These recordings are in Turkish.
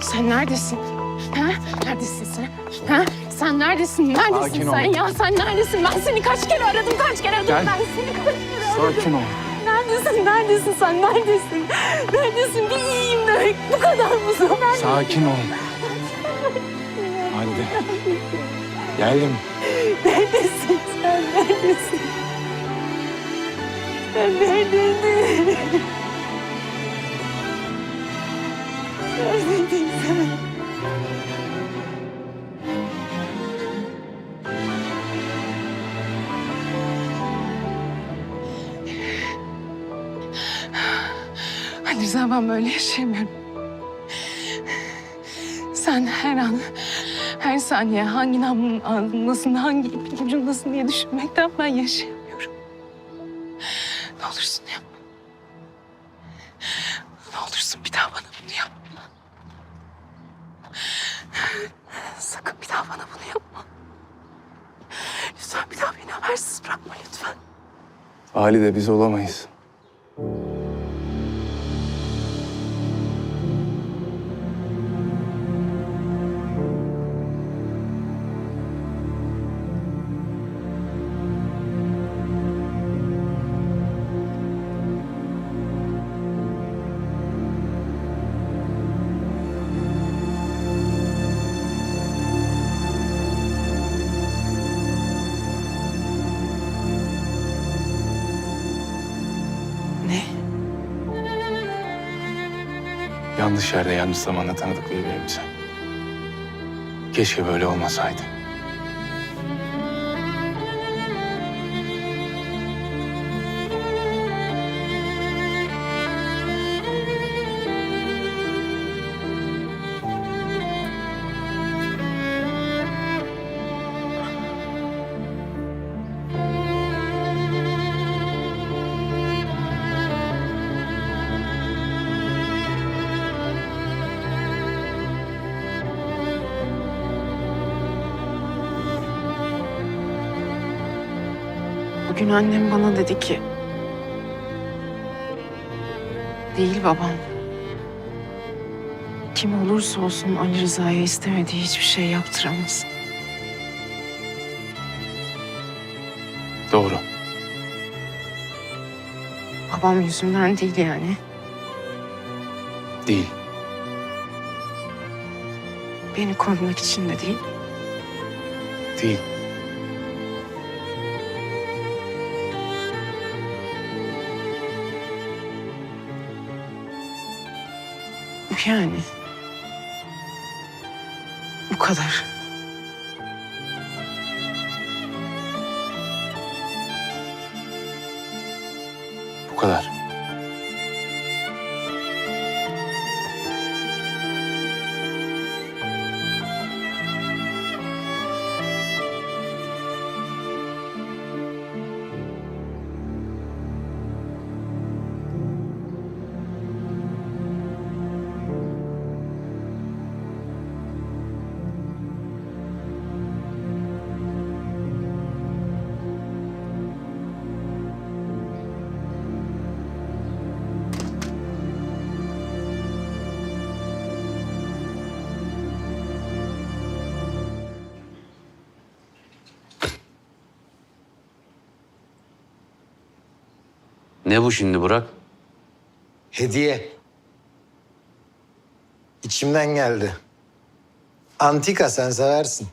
Sen neredesin? Ha? Neredesin sen? Ha? Sen neredesin? Neredesin Sakin ol. sen ya? Sen neredesin? Ben seni kaç kere aradım, kaç kere aradım. Gel. Ben seni kaç kere aradım. Sakin ol. Neredesin? Neredesin sen? Neredesin? Neredesin? Bir iyiyim demek. Bu kadar mı? Neredesin? Sakin ol. Halide. Geldim. Neredesin sen? Neredesin? Sen neredesin? Rıza ben böyle yaşayamıyorum. Sen her an, her saniye hangi namlunun ağzındasın, hangi ipin ucundasın diye düşünmekten ben yaşayamıyorum. Ne olursun yapma. Ne olursun bir daha bana bunu yapma. Sakın bir daha bana bunu yapma. Lütfen bir daha beni habersiz bırakma lütfen. Halide biz olamayız. Yanlış yerde yanlış zamanda tanıdık birbirimizi. Keşke böyle olmasaydı. Bugün annem bana dedi ki... Değil babam. Kim olursa olsun Ali Rıza'ya istemediği hiçbir şey yaptıramaz. Doğru. Babam yüzümden değil yani. Değil. Beni korumak için de değil. Değil. Yani. Bu kadar. Bu kadar. Ne bu şimdi Burak? Hediye. İçimden geldi. Antika sen seversin.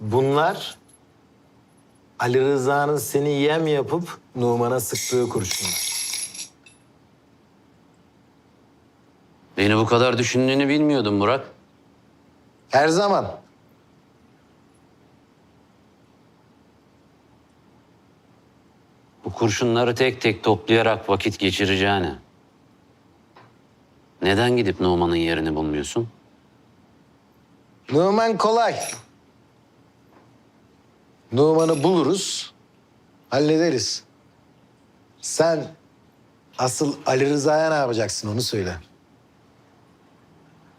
Bunlar Ali Rıza'nın seni yem yapıp Numan'a sıktığı kurşunlar. Beni bu kadar düşündüğünü bilmiyordum Burak. Her zaman. Bu kurşunları tek tek toplayarak vakit geçireceğine. Neden gidip Numan'ın yerini bulmuyorsun? Numan kolay. Numan'ı buluruz, hallederiz. Sen Asıl Ali Rıza'ya ne yapacaksın onu söyle.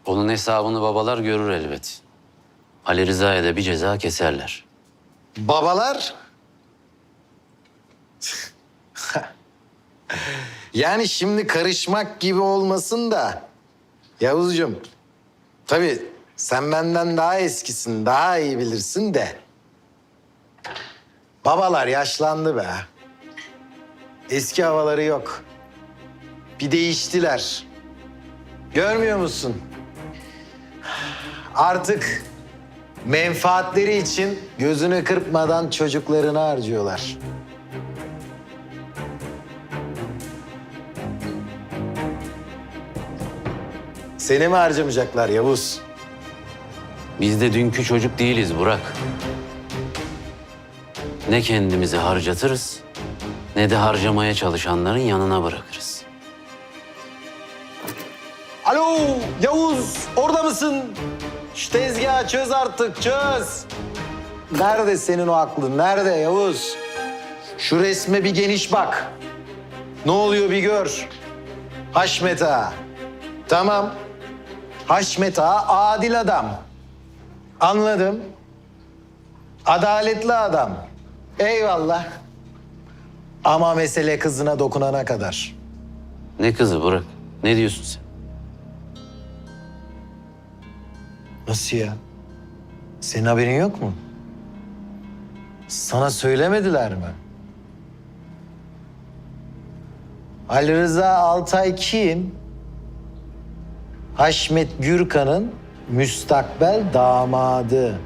Onun hesabını babalar görür elbet. Ali Rıza'ya da bir ceza keserler. Babalar? yani şimdi karışmak gibi olmasın da. Yavuzcuğum, tabii sen benden daha eskisin, daha iyi bilirsin de. Babalar yaşlandı be. Eski havaları yok. Bir değiştiler. Görmüyor musun? Artık menfaatleri için gözünü kırpmadan çocuklarını harcıyorlar. Seni mi harcamayacaklar Yavuz? Biz de dünkü çocuk değiliz Burak. Ne kendimizi harcatırız ne de harcamaya çalışanların yanına bırakırız. Alo Yavuz orada mısın? Şu tezgahı çöz artık çöz. Nerede senin o aklın? Nerede Yavuz? Şu resme bir geniş bak. Ne oluyor bir gör. Haşmet Ağa. Tamam. Haşmet Ağa adil adam. Anladım. Adaletli adam. Eyvallah. Ama mesele kızına dokunana kadar. Ne kızı Burak? Ne diyorsun sen? Nasıl ya? Senin haberin yok mu? Sana söylemediler mi? Ali Rıza Altay kim? Haşmet Gürkan'ın müstakbel damadı.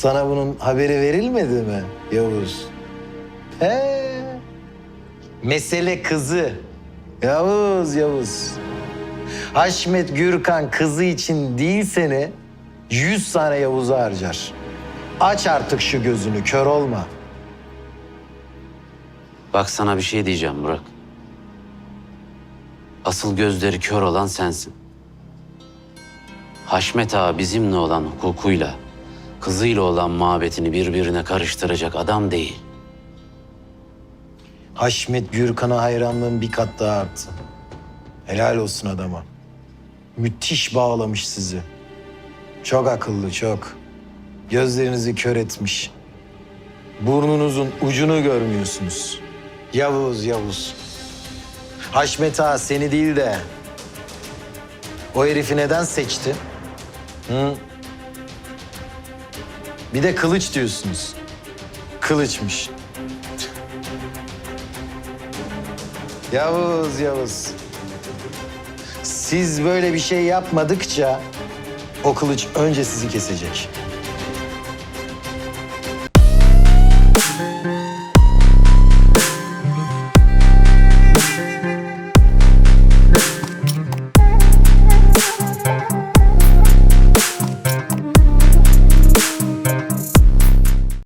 Sana bunun haberi verilmedi mi Yavuz? He. Mesele kızı. Yavuz, Yavuz. Haşmet Gürkan kızı için değil seni yüz tane Yavuz'a harcar. Aç artık şu gözünü, kör olma. Bak sana bir şey diyeceğim Burak. Asıl gözleri kör olan sensin. Haşmet Ağa bizimle olan hukukuyla, kızıyla olan muhabbetini birbirine karıştıracak adam değil. Haşmet Gürkan'a hayranlığım bir kat daha arttı. Helal olsun adama. Müthiş bağlamış sizi. Çok akıllı, çok. Gözlerinizi kör etmiş. Burnunuzun ucunu görmüyorsunuz. Yavuz, Yavuz. Haşmet Ağa seni değil de o herifi neden seçti? Hı? Bir de kılıç diyorsunuz. Kılıçmış. Yavuz, Yavuz. Siz böyle bir şey yapmadıkça o kılıç önce sizi kesecek.